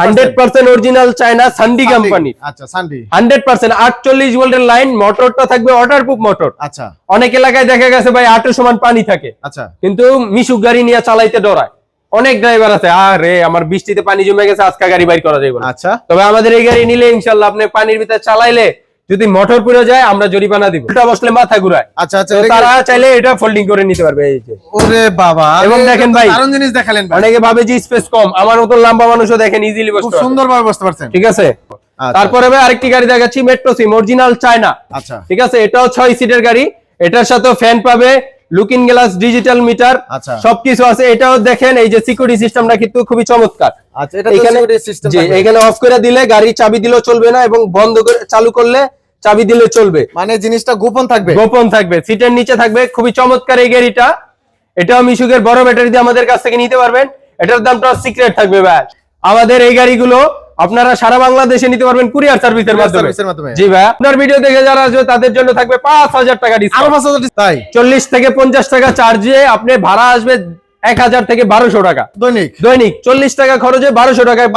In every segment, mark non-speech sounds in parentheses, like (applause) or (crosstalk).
Hundred percent original China সান্ডি company আচ্ছা সানডি। হান্ড্রেড পার্সেন্ট আটচল্লিশ ভোল্টের লাইন মোটরটা থাকবে ওয়াটার প্রুফ মোটর আচ্ছা। অনেক এলাকায় দেখা গেছে ভাই আটের সমান পানি থাকে। আচ্ছা। কিন্তু মিশুক গাড়ি নিয়ে চালাইতে ডরায়। অনেক ড্রাইভার আছে আরে আমার বৃষ্টিতে পানি জমে গেছে আজকে গাড়ি বাইর করা যাবে না। আচ্ছা। তবে আমাদের এই গাড়ি নিলে ইনশাল্লাহ আপনি পানির ভিতরে চালাইলে যদি মোটর পুড়ে যায় আমরা জরিমানা দিব। এটা বসলে মাথা ঘুরায়। আচ্ছা আচ্ছা তারা চাইলে এটা ফোল্ডিং করে নিতে পারবে এই যে। ওরে বাবা এবং দেখেন ভাই, দারুণ জিনিস দেখালেন ভাই। অনেকে ভাবে যে স্পেস কম। আমার মতো লম্বা মানুষও দেখেন ইজিলি বসতে পারবে। সুন্দর ভাবে বুঝতে পারছেন। ঠিক আছে? আচ্ছা। তারপরে ভাই আরেকটি গাড়ি দেখাচ্ছি মেট্রো সিম অরিজিনাল চায়না আচ্ছা। ঠিক আছে? এটাও ছয় সিটের গাড়ি। এটার সাথে ফ্যান পাবে লুকিং গ্লাস ডিজিটাল মিটার। সবকিছু আছে। এটাও দেখেন এই যে সিকিউরিটি সিস্টেমটা কিন্তু খুবই চমৎকার। আচ্ছা এটা এখানে সিস্টেম জি এখানে অফ করে দিলে গাড়ি চাবি দিলেও চলবে না এবং বন্ধ করে চালু করলে চাবি দিলে চলবে। মানে জিনিসটা গোপন থাকবে? গোপন থাকবে। সিটের নিচে থাকবে। খুবই চমৎকার এই গাড়িটা। এটাও মিশুকের বড় ব্যাটারি দিয়ে আমাদের কাছ থেকে নিতে পারবেন। এটার দামটা সিক্রেট থাকবে ভাই আমাদের এই গাড়িগুলো আপনারা সারা বাংলাদেশে নিতে পারবেন কুরিয়ার সার্ভিসের মাধ্যমে। জি ভাই। আপনার ভিডিও দেখে যারা আসবে তাদের জন্য থাকবে পাঁচ হাজার টাকা তাই? চল্লিশ থেকে পঞ্চাশ টাকা চার্জে আপনি ভাড়া আসবে এক হাজার থেকে বারোশো টাকা। দৈনিক? দৈনিক। চল্লিশ টাকা খরচে বারোশো টাকায়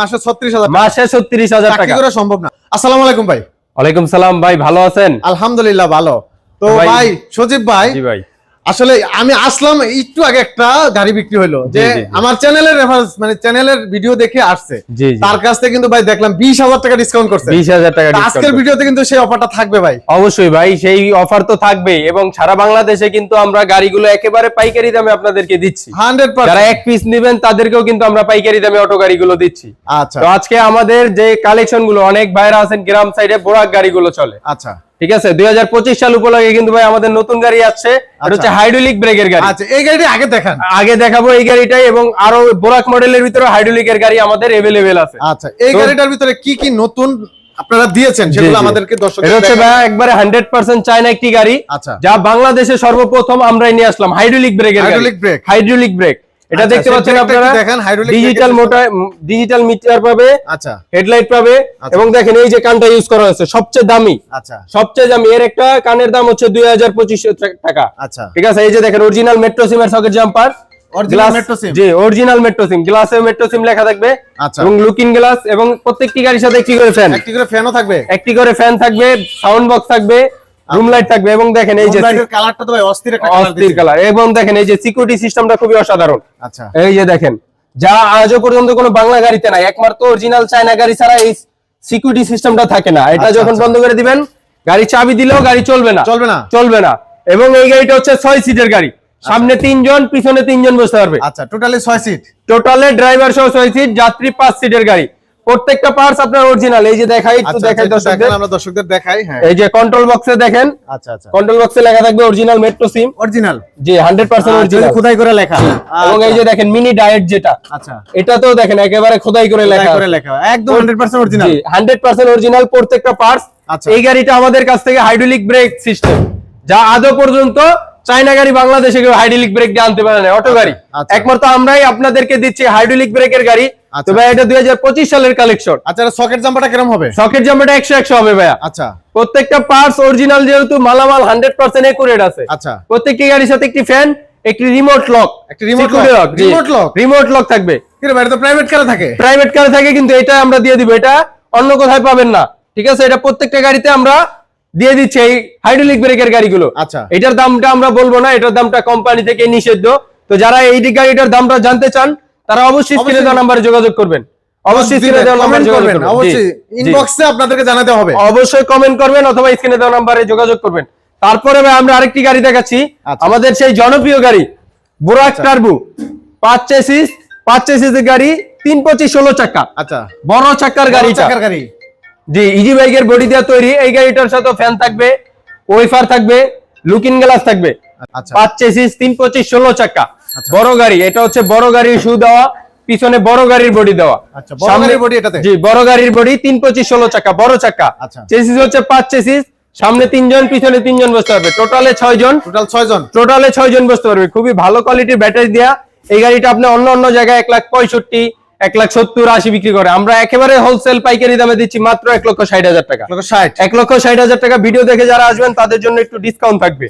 মাসে ছত্রিশ হাজার মাসে ছত্রিশ হাজার টাকা। সম্ভব না। আসসালামু আলাইকুম ভাই। ওয়ালাইকুম সালাম ভাই ভালো আছেন? আলহামদুলিল্লাহ ভালো। তো ভাই- সজীব ভাই জি ভাই। আসলে আমি আসলাম একটু আগে একটা গাড়ি বিক্রি হলো যে। আমার চ্যানেলের রেফারেন্স মানে চ্যানেলের ভিডিও দেখে আসছে। তার কাছ থেকে কিন্তু ভাই দেখলাম বিশ হাজার টাকা ডিসকাউন্ট করছে। বিশ হাজার টাকা আজকের। ভিডিওতে কিন্তু সেই অফারটা থাকবে ভাই। অবশ্যই ভাই সেই অফার তো থাকবেই এবং সারা বাংলাদেশে কিন্তু আমরা গাড়িগুলো একেবারে পাইকারি দামে আপনাদেরকে দিচ্ছি। হান্ড্রেড যারা এক পিস নেবেন তাদেরকেও কিন্তু আমরা পাইকারি দামে অটো গাড়িগুলো দিচ্ছি। আচ্ছা। তো আজকে আমাদের যে কালেকশনগুলো অনেক ভাইরা আছেন গ্রাম সাইডে বোরাক গাড়িগুলো চলে। আচ্ছা। ঠিক আছে? দুই হাজার পঁচিশ সাল উপলক্ষে কিন্তু ভাই আমাদের নতুন গাড়ি আছে এটা হচ্ছে হাইড্রোলিক ব্রেকের গাড়ি। আচ্ছা এই গাড়িটা আগে দেখান। আগে দেখাবো এই গাড়িটাই এবং আরও বোরাক মডেলের ভিতরে হাইড্রোলিকের গাড়ি আমাদের এভেলেবেল আছে। আচ্ছা এই গাড়িটার ভিতরে কি কি নতুন আপনারা দিয়েছেন সেগুলো। আমাদেরকে দর্শক এটা হচ্ছে ভাই একবারে হান্ড্রেড পার্সেন্ট চায়না একটি গাড়ি। আচ্ছা। যা বাংলাদেশে সর্বপ্রথম আমরাই নিয়ে আসলাম হাইড্রোলিক ব্রেকের Hydraulic brake। হাইড্রোলিক ব্রেক এটা আচ্ছা, দেখতে পাচ্ছেন আপনারা? দেখান, ডিজিটাল মোটর ডিজিটাল মিটার পাবে আচ্ছা। হেডলাইট পাবে আচ্ছা। এবং দেখেন এই যে কানটা ইউজ করা হয়েছে সবচেয়ে দামি। আচ্ছা। সবচেয়ে দামি এর একটা কানের দাম হচ্ছে দুই হাজার পঁচিশশো টাকা। আচ্ছা। ঠিক আছে এই যে দেখেন অরিজিনাল মেট্রো সিমের socket jumper original metro sim গ্লাসে মেট্রো সিম লেখা থাকবে আচ্ছা। এবং লুকিং গ্লাস এবং প্রত্যেকটি গাড়ির সাথে একটি করে ফ্যান একটি করে ফ্যানও থাকবে। একটি করে ফ্যান থাকবে সাউন্ড বক্স থাকবে রুম লাইট থাকবে এবং দেখেন এই যে কালারটা তো ভাই অস্থির একটা কালার অস্থির কালার এবং দেখেন এই যে সিকিউরিটি সিস্টেমটা খুবই অসাধারণ। আচ্ছা। এই যে দেখেন যা আজও পর্যন্ত কোনো বাংলা গাড়িতে নাই একমাত্র অরিজিনাল চায়না গাড়ি ছাড়া এই সিকিউরিটি সিস্টেমটা থাকে না। এটা আচ্ছা, যখন আচ্ছা। বন্ধ করে দিবেন গাড়ি চাবি দিলেও গাড়ি চলবে না। চলবে না। চলবে না। এবং এই গাড়িটা হচ্ছে ছয় সিটের গাড়ি। সামনে তিনজন পিছনে তিনজন বসতে পারবে। আচ্ছা টোটালি ছয় সিট টোটালে ড্রাইভার সহ ছয় সিট যাত্রী পাঁচ সিটের গাড়ি। প্রত্যেকটা পার্টস আপনার অরিজিনাল এই যে দেখাই একটু আচ্ছা দেখাই আচ্ছা, দর্শকদের। আমরা দর্শকদের দেখাই হ্যাঁ। এই যে কন্ট্রোল বক্সে দেখেন। আচ্ছা আচ্ছা। কন্ট্রোল বক্সে লেখা থাকবে অরিজিনাল মেট্রো সিম original G hundred percent original খোদাই করে লেখা। এবং এই যে দেখেন মিনি ডায়েট যেটা। আচ্ছা। এটাতেও দেখেন একেবারে খোদাই করে লেখা। করে লেখা। একদম 100% অরিজিনাল হান্ড্রেড পার্সেন্ট অরিজিনাল প্রত্যেকটা পার্টস আচ্ছা। এই গাড়িটা আমাদের কাছ থেকে হাইড্রোলিক ব্রেক সিস্টেম যা আদৌ পর্যন্ত চাইনা গাড়ি বাংলাদেশে কেউ হাইড্রোলিক ব্রেক দিয়ে আনতে পারে না অটো গাড়ি। আচ্ছা। একমাত্র আমরাই আপনাদেরকে দিচ্ছি হাইড্রোলিক ব্রেকের গাড়ি। আচ্ছা। তো ভাই এটা দুই হাজার পঁচিশ সালের কালেকশন আচ্ছা সকেট কীরকম হবে? সকেট হবে ভাইয়া। আচ্ছা। প্রত্যেকটা পার্টস অরিজিনাল যেহেতু মালামাল হান্ড্রেড পার্সেন্ট একুরেট আছে। আচ্ছা। প্রত্যেকটি গাড়ির সাথে একটি ফ্যান একটি রিমোট লক একটি remote lock? রিমোট লক থাকবে। ভাই এটা প্রাইভেট কারে থাকে? প্রাইভেট কার থাকে কিন্তু এটা আমরা দিয়ে দিব। এটা অন্য কোথায় পাবেন না। ঠিক আছে? এটা প্রত্যেকটা গাড়িতে আমরা দিয়ে দিচ্ছি এই হাইড্রোলিক ব্রেকের গাড়িগুলো। আচ্ছা। এটার দামটা আমরা বলব না এটার দামটা কোম্পানি থেকে নিষিদ্ধ। তো যারা এই গাড়িটার দামটা জানতে চান তারা অবশ্যই স্ক্রিনে দেওয়া নাম্বারে যোগাযোগ করবেন। অবশ্যই স্ক্রিনে দেওয়া নাম্বারে যোগাযোগ করবেন। অবশ্যই। ইনবক্সে আপনাদেরকে জানাতে হবে। অবশ্যই কমেন্ট করবেন অথবা স্ক্রিনে দেওয়া নাম্বারে যোগাযোগ করবেন। তারপরে আমরা আরেকটি গাড়ি দেখাচ্ছি। আচ্ছা। আমাদের সেই জনপ্রিয় গাড়ি বোরাক টার্বু পাঁচ চেসিস পাঁচ চেসিস গাড়ি তিন পঁচিশ ষোলো চাকা। আচ্ছা। বড় চাকার গাড়িটা। চাকার গাড়ি। জি ইজি বাইকের বডি দিয়ে তৈরি। এই গাড়িটার সাথে ফ্যান থাকবে ওয়েফার থাকবে লুকিং গ্লাস থাকবে। আচ্ছা। পাঁচ চেসিস তিন পঁচিশ ষোলো চাকা। আচ্ছা। বড় গাড়ি এটা হচ্ছে বড় গাড়ির শু দেওয়া পিছনে বড় গাড়ির বডি দেওয়া। সামনের বডি গাড়ির এটাতে? জি বড় গাড়ির বডি তিন পঁচিশ ষোলো চাকা বড় চাকা। আচ্ছা। চেসিস হচ্ছে পাঁচ চেসিস সামনে তিনজন পিছনে তিনজন বসতে পারবে। টোটালে ছয় জন টোটাল ছয় জন টোটালে ছয় জন বসতে পারবে। খুবই ভালো কোয়ালিটির ব্যাটারি দেওয়া এই গাড়িটা আপনি অন্য অন্য জায়গায় এক লাখ পঁয়ষট্টি এক লাখ সত্তর আশি বিক্রি করে। আমরা একেবারে হোলসেল পাইকারি দামে দিচ্ছি মাত্র এক লক্ষ ষাট হাজার টাকা। এক লক্ষ ষাট। হাজার টাকা ভিডিও দেখে যারা আসবেন তাদের জন্য একটু ডিসকাউন্ট থাকবে।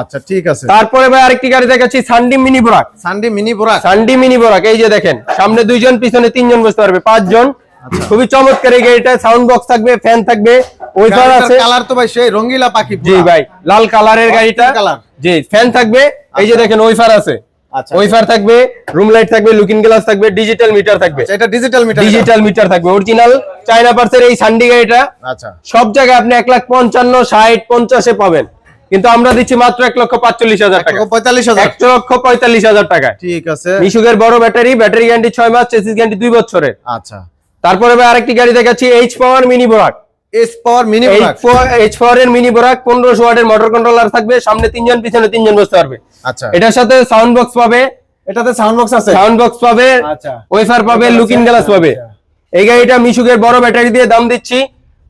আচ্ছা ঠিক আছে। তারপরে ভাই আরেকটি গাড়ি দেখাচ্ছি Sunday mini Borak Sunday mini Borak Sunday mini Borak এই যে দেখেন সামনে দুইজন পিছনে তিনজন বসতে পারবে পাঁচজন। আচ্ছা। খুবই চমৎকার এই গাড়িটা সাউন্ড বক্স থাকবে ফ্যান থাকবে ওইফার আছে। কালার তো ভাই সেই রঙ্গিলা পাখি জি ভাই লাল কালারের গাড়িটা। কালার। জি ফ্যান থাকবে এই যে দেখেন ওইফার আছে। আচ্ছা ওইফার থাকবে রুম লাইট থাকবে লুকিং গ্লাস থাকবে ডিজিটাল মিটার থাকবে। আচ্ছা, এটা ডিজিটাল মিটার ডিজিটাল মিটার থাকবে অরিজিনাল চায়না পার্সের এই সান্ডি গাড়িটা আচ্ছা। সব জায়গায় আপনি এক লাখ পঞ্চান্ন ষাট পঞ্চাশে পাবেন। কিন্তু আমরা দিচ্ছি মাত্র এক লক্ষ পাঁচচল্লিশ হাজার টাকা। পঁয়তাল্লিশ হাজার। এক লক্ষ পঁয়তাল্লিশ হাজার টাকায় ঠিক আছে। মিশুকের বড় ব্যাটারি ব্যাটারি গ্যারান্টি ছয় মাস চেসিস গ্যারান্টি দুই বছরের। আচ্ছা। তারপরে আরেকটি গাড়ি দেখাচ্ছি এইচ পাওয়ার মিনি বোরাক মিনি এর মিনি বোরাক পনেরোশো ওয়াটের মোটর কন্ট্রোলার থাকবে সামনে তিনজন পিছনে তিনজন বসতে পারবে। আচ্ছা। এটার সাথে সাউন্ড বক্স পাবে। এটাতে সাউন্ড বক্স আছে? সাউন্ড বক্স পাবে আচ্ছা। ওয়েফার পাবে লুকিং গ্লাস পাবে। আচ্ছা। এই গাড়িটা মিশুকের বড় ব্যাটারি দিয়ে দাম দিচ্ছি।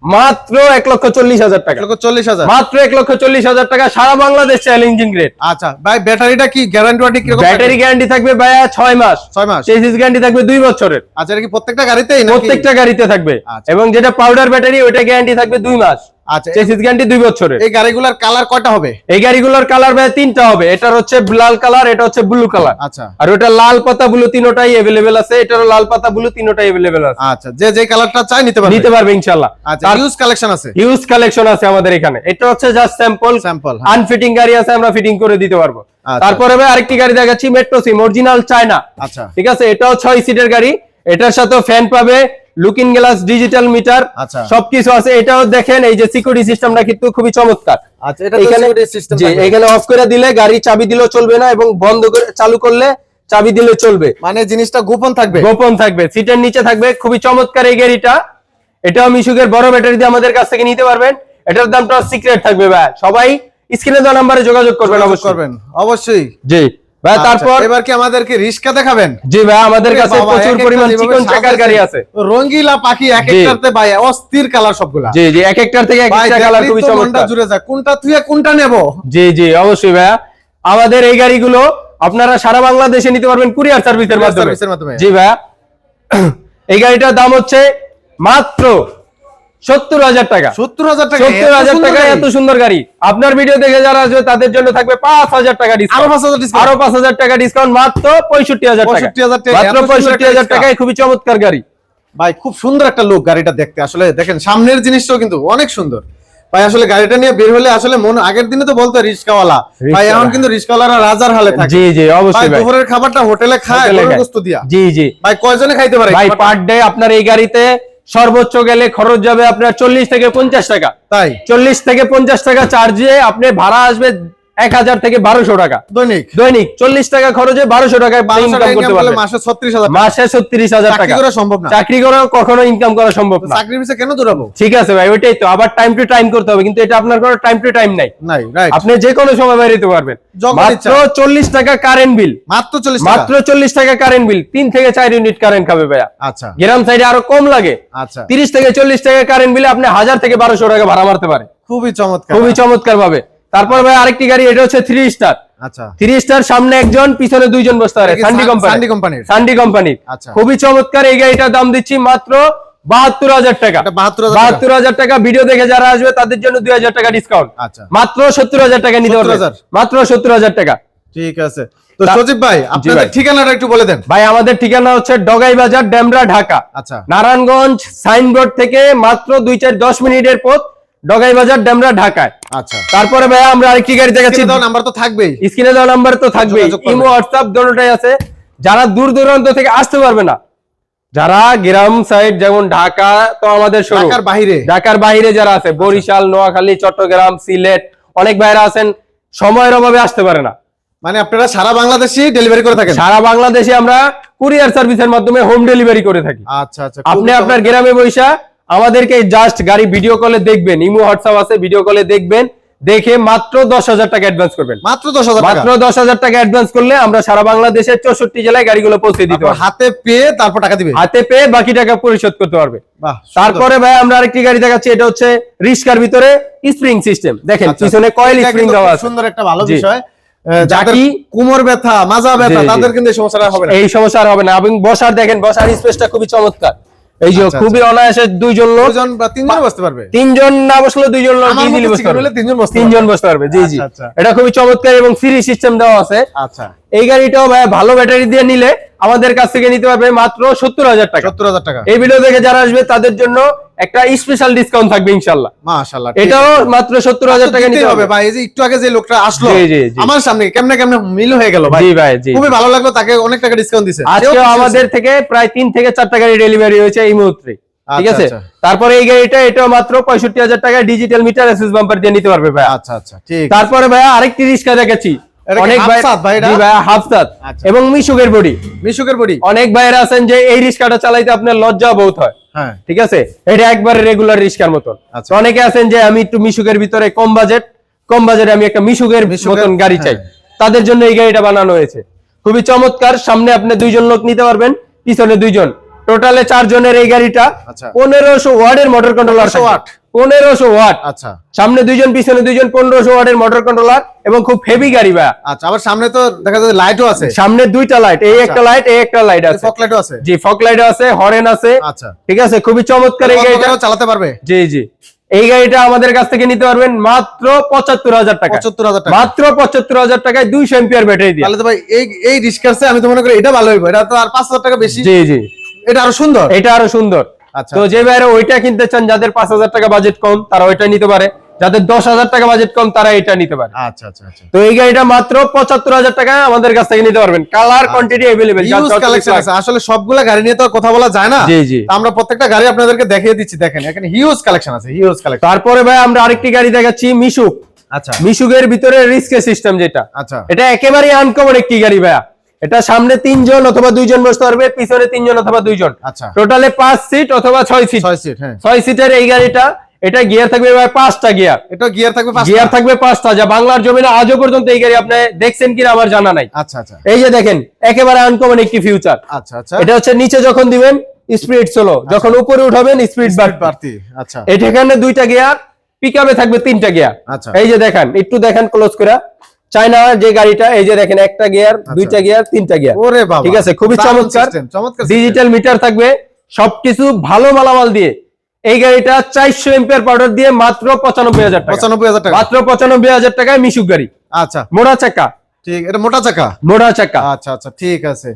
মাত্র এক লক্ষ চল্লিশ হাজার টাকা। চল্লিশ হাজার। মাত্র এক লক্ষ চল্লিশ হাজার টাকা সারা বাংলাদেশ চ্যালেঞ্জিং গ্রেড আচ্ছা ভাই ব্যাটারিটা কি গ্যারান্টি ওয়ারেন্টি ব্যাটারি গ্যারান্টি থাকবে? ভাইয়া ছয় মাস। ছয় মাস। চেসিস গ্যারান্টি থাকবে দুই বছরের। আচ্ছা এটা কি প্রত্যেকটা গাড়িতেই প্রত্যেকটা গাড়িতে থাকবে। আচ্ছা। এবং যেটা পাউডার ব্যাটারি ওইটা গ্যারান্টি থাকবে দুই মাস। আচ্ছা চেসিস গ্যারান্টি দুই বছরের এই গাড়িগুলোর কালার কয়টা হবে এই গাড়িগুলোর কালার ভাই তিনটা হবে এটার হচ্ছে লাল কালার এটা হচ্ছে ব্লু কালার আচ্ছা আর ওটা লাল পাতা ব্লু তিনোটাই अवेलेबल আছে এটারও লাল পাতা ব্লু তিনোটাই अवेलेबल আছে আচ্ছা যে যে কালারটা চাই নিতে পারবে নিতে পারবে ইনশাআল্লাহ আচ্ছা তার ইউজ কালেকশন আছে হিউজ কালেকশন আছে আমাদের এখানে এটা হচ্ছে জাস্ট স্যাম্পল স্যাম্পল আনফিটিং গাড়ি আছে আমরা ফিটিং করে দিতে পারবো আচ্ছা। তারপরে ভাই আরেকটি গাড়ি দেখাচ্ছি মেট্রো সিম অরিজিনাল চায়না আচ্ছা ঠিক আছে এটাও ছয় সিটের গাড়ি এটার সাথে ফ্যান পাবে Looking glass digital meter. সবকিছু আছে। এটাও দেখেন এই যে সিকিউরিটি সিস্টেমটা কিন্তু খুবই চমৎকার। আচ্ছা এখানে অফ করে দিলে গাড়ি চাবি দিলেও চলবে না এবং বন্ধ করে চালু করলে চাবি দিলে চলবে। মানে জিনিসটা গোপন থাকবে। গোপন থাকবে সিটের নিচে থাকবে। খুবই চমৎকার এই গাড়িটা। এটাও মিশুকের বড় ব্যাটারি দিয়ে আমাদের কাছ থেকে নিতে পারবেন। এটার দামটা সিক্রেট থাকবে ভাই। সবাই স্ক্রিনে দেওয়া নাম্বারে যোগাযোগ করবেন অবশ্যই। করবেন। অবশ্যই। জি। ভাই আচ্ছা, তারপর? এবার কি আমাদেরকে রিস্কা দেখাবেন? জি ভাই আমাদের কাছে প্রচুর পরিমাণ চিকন চাকার গাড়ি আছে। রঙ্গিলা পাখি এক। একটাতে ভাই অস্থির কালার সবগুলা। জি জি এক একটার থেকে এক একটা কালার খুবই চমৎকার। জুড়ে যায়। কোনটা তুই কোনটা নেব? জি জি অবশ্যই ভাইয়া। আমাদের এই গাড়িগুলো আপনারা সারা বাংলাদেশে নিতে পারবেন কুরিয়ার সার্ভিসের মাধ্যমে। জি ভাইয়া। (clears throat) এই গাড়িটার দাম হচ্ছে মাত্র সত্তর হাজার টাকা। সত্তর হাজার টাকা সত্তর হাজার টাকা এত সুন্দর গাড়ি। আপনার ভিডিও দেখে যারা আসবে তাদের জন্য থাকবে পাঁচ হাজার টাকা আরও ডিসকাউন্ট পাঁচ হাজার আরও পাঁচ হাজার টাকা ডিসকাউন্ট মাত্র পঁয়ষট্টি হাজার টাকা। মাত্র পঁয়ষট্টি হাজার টাকায় খুবই চমৎকার গাড়ি। ভাই খুব সুন্দর একটা লুক গাড়িটা দেখতে। আসলে দেখেন সামনের জিনিসটাও কিন্তু অনেক সুন্দর। ভাই আসলে গাড়িটা নিয়ে বের হলে আসলে মন আগের দিনে তো বলতো রিস্কাওয়ালা। ভাই এখন কিন্তু রিস্কাওয়ালারা রাজার হালে থাকে। জি জি অবশ্যই ভাই। দুপুরের খাবারটা হোটেলে খায় গরুর দিয়া। জি জি। ভাই কয়জনে খাইতে পারে ভাই পার ডে আপনার এই গাড়িতে সর্বোচ্চ গেলে খরচ যাবে আপনার চল্লিশ থেকে পঞ্চাশ টাকা। তাই? চল্লিশ থেকে পঞ্চাশ টাকা চার্জে আপনি ভাড়া আসবে এক হাজার থেকে বারোশো টাকা। দৈনিক? দৈনিক। চল্লিশ টাকা খরচে বারোশো ইনকাম করতে মাসে ছত্রিশ হাজার টাকা। মাসে ছত্রিশ হাজার চাকরি টাকা। করা সম্ভব না। চাকরি করে কখনো ইনকাম করা সম্ভব না। পিছিয়ে কেন দৌড়াবো? ঠিক আছে ভাই ওইটাই তো। আবার টাইম টু টাইম করতে হবে কিন্তু এটা আপনার কোনো টাইম টু টাইম নাই। নাই আপনি যে কোনো সময় বাইরে দিতে পারবেন। মাত্র চল্লিশ টাকা কারেন্ট বিল মাত্র চল্লিশ মাত্র চল্লিশ টাকা কারেন্ট বিল তিন থেকে চার ইউনিট কারেন্ট খাবে ভাইয়া। আচ্ছা। গ্রাম সাইডে আরও কম লাগে। আচ্ছা। তিরিশ থেকে চল্লিশ টাকা কারেন্ট বিলে আপনি হাজার থেকে বারোশো টাকা ভাড়া মারতে পারে খুবই চমৎকার। খুবই চমৎকার ভাবে তারপর ভাই আরেকটি গাড়ি এটা হচ্ছে থ্রি স্টার আচ্ছা। থ্রি স্টার সামনে একজন পিছনে দুইজন বসতে পারে সান্ডি কোম্পানি সান্ডি আচ্ছা। খুবই চমৎকার এই গাড়িটার দাম দিচ্ছি মাত্র বাহাত্তর হাজার টাকা। এটা 72,000 টাকা? বাহাত্তর হাজার টাকা ভিডিও দেখে যারা আসবে তাদের জন্য দুই হাজার টাকা ডিসকাউন্ট আচ্ছা। মাত্র সত্তর হাজার টাকা নিতে পারবে। মাত্র সত্তর হাজার টাকা। ঠিক আছে। তো সজীব ভাই আপনাদের ঠিকানাটা একটু বলে দেন। ভাই আমাদের ঠিকানা হচ্ছে ডগাই বাজার ডেমরা ঢাকা। আচ্ছা। নারায়ণগঞ্জ সাইনবোর্ড থেকে মাত্র দুই চার দশ মিনিটের পথ। ডগাই বাজার ডেমরা ঢাকায়। আচ্ছা। তারপরে ভাই আমরা আরেকটি গাড়ি দেখাচ্ছি। নাম্বার তো থাকবেই। স্ক্রিনে দেওয়া নাম্বার তো থাকবে ইমো হোয়াটসঅ্যাপ দুটোটাই আছে। যারা দূর দূরান্ত থেকে আসতে পারবে না যারা গ্রাম সাইড যেমন ঢাকা তো আমাদের শুরু ঢাকার বাইরে। ঢাকার বাইরে যারা আছে বরিশাল নোয়াখালী চট্টগ্রাম সিলেট অনেক ভাইরা আছেন সময়ের অভাবে আসতে পারে না। মানে আপনারা সারা বাংলাদেশে ডেলিভারি করে থাকেন? সারা বাংলাদেশে আমরা কুরিয়ার সার্ভিসের মাধ্যমে হোম ডেলিভারি করে থাকি। আচ্ছা আচ্ছা। আপনি আপনার গ্রামে বৈশা আমাদেরকে জাস্ট গাড়ি ভিডিও কলে দেখবেন ইমো হোয়াটসঅ্যাপ আছে ভিডিও কলে দেখবেন দেখে মাত্র দশ হাজার টাকা অ্যাডভান্স করবেন। মাত্র দশ হাজার মাত্র দশ হাজার টাকা অ্যাডভান্স করলে আমরা সারা বাংলাদেশের চৌষট্টি জেলায় গাড়িগুলো পৌঁছে দিতে পারব। হাতে পেয়ে তারপর টাকা দিবে। হাতে পেয়ে বাকি টাকা পরিশোধ করতে পারবে। তারপরে ভাই আমরা আরেকটি গাড়ি দেখাচ্ছি এটা হচ্ছে রিস্কার ভিতরে স্প্রিং সিস্টেম দেখেন আচ্ছা, পিছনে কয়েল স্প্রিং দেওয়া আছে। সুন্দর একটা ভালো বিষয়। জাকি- কোমর ব্যথা মাজা ব্যথা। তাদের কিন্তু এই সমস্যাটা হবে না। এই সমস্যা আর হবে না। এবং বসার দেখেন বসার স্পেসটা খুবই চমৎকার। এই যে আচ্ছা, খুবই অনায়াসে দুইজন লোক দুজন বা তিনজন বসতে পারবে তিনজন না বসলে দুইজন লোক বসতে পারবে। তিনজন বসতে পারবে। জি জি আচ্ছা, আচ্ছা। এটা খুবই চমৎকার এবং ফ্রি সিস্টেম দেওয়া আছে আচ্ছা এই গাড়িটাও ভাই ভালো ব্যাটারি দিয়ে নিলে আমাদের কাছ থেকে নিতে পারবে মাত্র সত্তর হাজার টাকা। সত্তর হাজার টাকা। এই ভিডিও দেখে যারা আসবে তাদের জন্য একটা স্পেশাল ডিসকাউন্ট থাকবে ইনশাল্লাহ মাশাআল্লাহ এটাও মাত্র সত্তর হাজার টাকা নিতে হবে ভাই এই যে একটু আগে যে লোকটা আসলো। আমার সামনে কেমনে কেমনে মিল হয়ে গেল ভাই। জি ভাই জি। খুবই ভালো লাগল তাকে অনেক টাকা ডিসকাউন্ট দিছে। আজকে আমাদের থেকে প্রায় তিন থেকে চারটা গাড়ি ডেলিভারি হয়েছে এই মুহূর্তে ঠিক আচ্ছা, আছে? আচ্ছা। তারপরে এই গাড়িটা এটাও মাত্র পঁয়ষট্টি হাজার টাকা ডিজিটাল মিটার এসএস বাম্পার দিয়ে নিতে পারবে ভাই আচ্ছা আচ্ছা ঠিক। তারপরে ভাইয়া আরেকটি রিক্সা দেখেছি এটা কি অনেক ভাই হাফসাত আচ্ছা। এবং মিশুকের বডি। মিশুকের বডি? অনেক ভাইয়েরা আছেন যে এই রিক্সাটা চালাইতে আপনার লজ্জা বহুত হয়। ঠিক আছে? এটা একবারে রেগুলার রিক্সার মতন। আচ্ছা। অনেকে আছেন যে আমি একটু মিশুকের ভিতরে কম বাজেট কম বাজেটে আমি একটা মিশুকের মতন গাড়ি চাই। হ্যাঁ। তাদের জন্য এই গাড়িটা বানানো হয়েছে। খুবই চমৎকার। সামনে আপনি দুইজন লোক নিতে পারবেন পিছনে দুইজন। টোটালে চার জনের এই গাড়িটা আচ্ছা। পনেরোশো ওয়ার্ডের মোটর কন্ট্রোলার 1500 ওয়াট? পনেরোশো ওয়াট। আচ্ছা। সামনে দুইজন পিছনে দুইজন পনেরোশো ওয়ার্ডের মোটর কন্ট্রোলার এবং খুব হেভি গাড়ি ভাই। আচ্ছা আবার সামনে তো দেখা যাচ্ছে লাইটও আছে। সামনে দুইটা লাইট এই একটা লাইট এই একটা লাইট আছে। ফক লাইটও আছে। জি ফক লাইট আছে হরেন আছে। আচ্ছা। ঠিক আছে খুবই চমৎকার এই গাড়িটা। চালাতে পারবে? জি জি। এই গাড়িটা আমাদের কাছ থেকে নিতে পারবেন মাত্র পঁচাত্তর হাজার টাকা। পঁচাত্তর হাজার মাত্র পঁচাত্তর হাজার টাকায় দুইশো এম্পিয়ার ব্যাটারি দিয়ে। তাহলে তো ভাই এই এই রিস্কার আমি তো মনে করি এটা ভালো হইব। এটা তো আর পাঁচ হাজার টাকা বেশি। জি জি। এটা আরও সুন্দর। এটা আরও সুন্দর। আচ্ছা তো যে বাইরে ওইটা কিনতে চান যাদের পাঁচ হাজার টাকা বাজেট কম তারা ওইটা নিতে পারে। যাদের দশ হাজার টাকা বাজেট কম তারা এটা নিতে পারে। আচ্ছা আচ্ছা আচ্ছা। তো এই গাড়িটা মাত্র পঁচাত্তর হাজার টাকা আমাদের কাছ থেকে নিতে পারবেন। কালার কোয়ান্টিটি আছে। আসলে সবগুলা গাড়ি নিয়ে তো কথা বলা যায় না। জি, জি। আমরা প্রত্যেকটা গাড়ি আপনাদেরকে দেখিয়ে দিচ্ছি দেখেন। এখানে হিউজ কালেকশন আছে হিউজ কালেকশন তারপরে ভাই আমরা আরেকটি গাড়ি দেখাচ্ছি মিশুক। আচ্ছা। মিশুকের ভিতরে রিস্কের সিস্টেম যেটা। আচ্ছা। এটা একেবারে আনকমন একটি গাড়ি ভাইয়া। এটা সামনে তিনজন অথবা দুইজন বসতে পারবে পিছনে তিনজন অথবা দুইজন। আচ্ছা। টোটালে পাঁচ সিট অথবা ছয় সিট ছয় সিট হ্যাঁ। ছয় সিটের এই গাড়িটা এটা গিয়ার থাকবে পাঁচটা গিয়ার এটা গিয়ার থাকবে গিয়ার থাকবে পাঁচটা যা বাংলার জমিনে আজও পর্যন্ত এই গাড়ি আপনি দেখছেন কিনা আমার জানা নাই। আচ্ছা আচ্ছা। এই যে দেখেন একেবারে আনকমন একটি ফিউচার আচ্ছা আচ্ছা। এটা হচ্ছে নিচে যখন দিবেন স্পিড চলো যখন উপরে উঠাবেন স্পিড বাড়তি। আচ্ছা। এটা এখানে দুইটা গিয়ার পিকআপে থাকবে তিনটা গিয়ার আচ্ছা। এই যে দেখেন একটু দেখেন ক্লোজ করে। চায়না যে গাড়িটা এই যে দেখেন একটা গিয়ার দুইটা গিয়ার তিনটা গিয়ার। ওরে বাবা। ঠিক আছে? খুবই চমৎকার। ডিজিটাল মিটার থাকবে। সবকিছু ভালো মালামাল দিয়ে। এই গাড়িটা চারশো এম্পিয়ার পাউডার দিয়ে মাত্র পঁচানব্বই হাজার টাকা। পঁচানব্বই হাজার টাকা। মাত্র পঁচানব্বই হাজার টাকায় মিশুক গাড়ি। আচ্ছা। মোড়া চাকা। ঠিক এটা মোটা চাকা? মোড়া চাকা। আচ্ছা আচ্ছা ঠিক আছে।